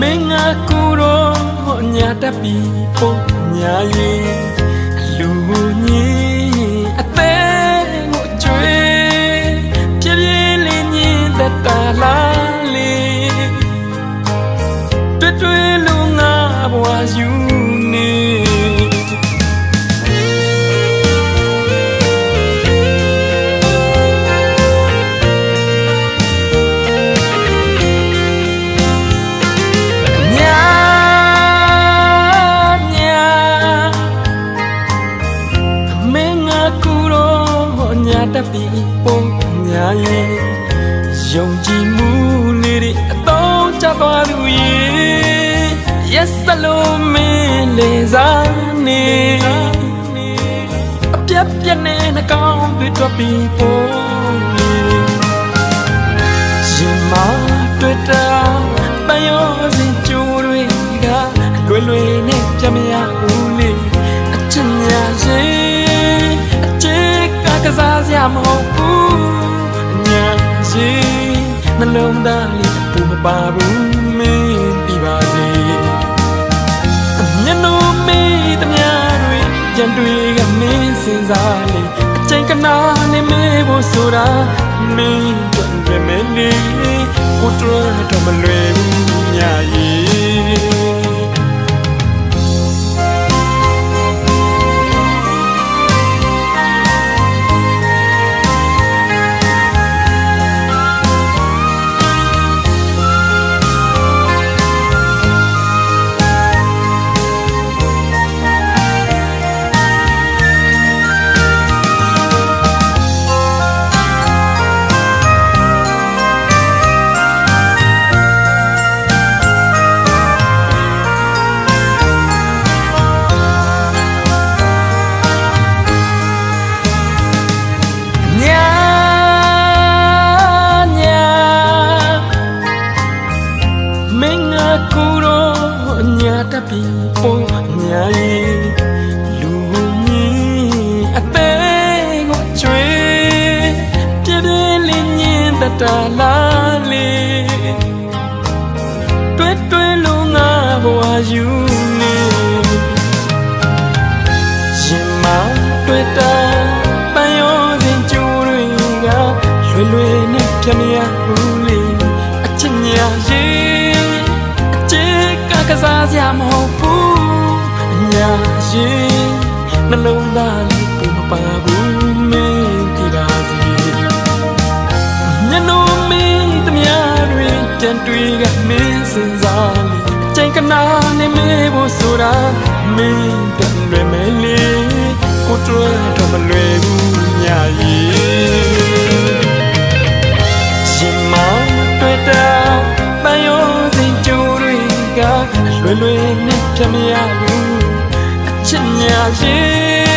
မင်းငါကိုယ်တော့ညာတပီပုံညာ၍လူ ညာတက်ပြီးပုံညာရင်ယုံကြည်မှုလေးတွေအတော့ကြသွားသူရေ Yes လုံးမင်းလေစားနေအပြက်ပြက်နဲ့နှကောင်းတွေတွက်ပြီးပုံလေးရင်မာတွေ့တာပန်းရောစင်ကြိုးတွေကလွယ်လွယ်နဲ့ပြမရဘူးလေအချင်ညာရင်အချ စ်ကကစားစရာမဟုတ်ဘူးညာရင်နှလုံးသားလေးဘူမပါဘူးမင်းပြပါစေမျက်နှာမေးတမျှတွေကြံတွေကမင်းစင်စားလေအချိန်ကနာနဲ့မေးဖို့ဆိုတာမင်းတို့ရမယ်လေကိုတော်တော့မလွယ်ဘူးညာရီ ပီပုံညာရီလူကြီးအသေးကိုချွေပြပြလေးညင်တတလာလေးတွဲတွဲလုံးငါဘဝယူနေရင်မတွေ့တာ ရင်နှလုံးသားလေးပုံမပါဘူးမင်းဒီပါစီမျက်နှာမင်းတမျှတွေကြံတွေကမင်းစင်စားလေချိန်ကနာနဲ့မေးဖို့ဆိုတာမင်းတန်လွယ်မယ်လေကိုတွေ့တော့မလွယ်ဘူးညာရီရှင်မတွေ့တာပန်းရောစင်ကြိုးတွေကလွယ်လွယ်နဲ့ပြမရဘူးအ ချစ်ညာရင်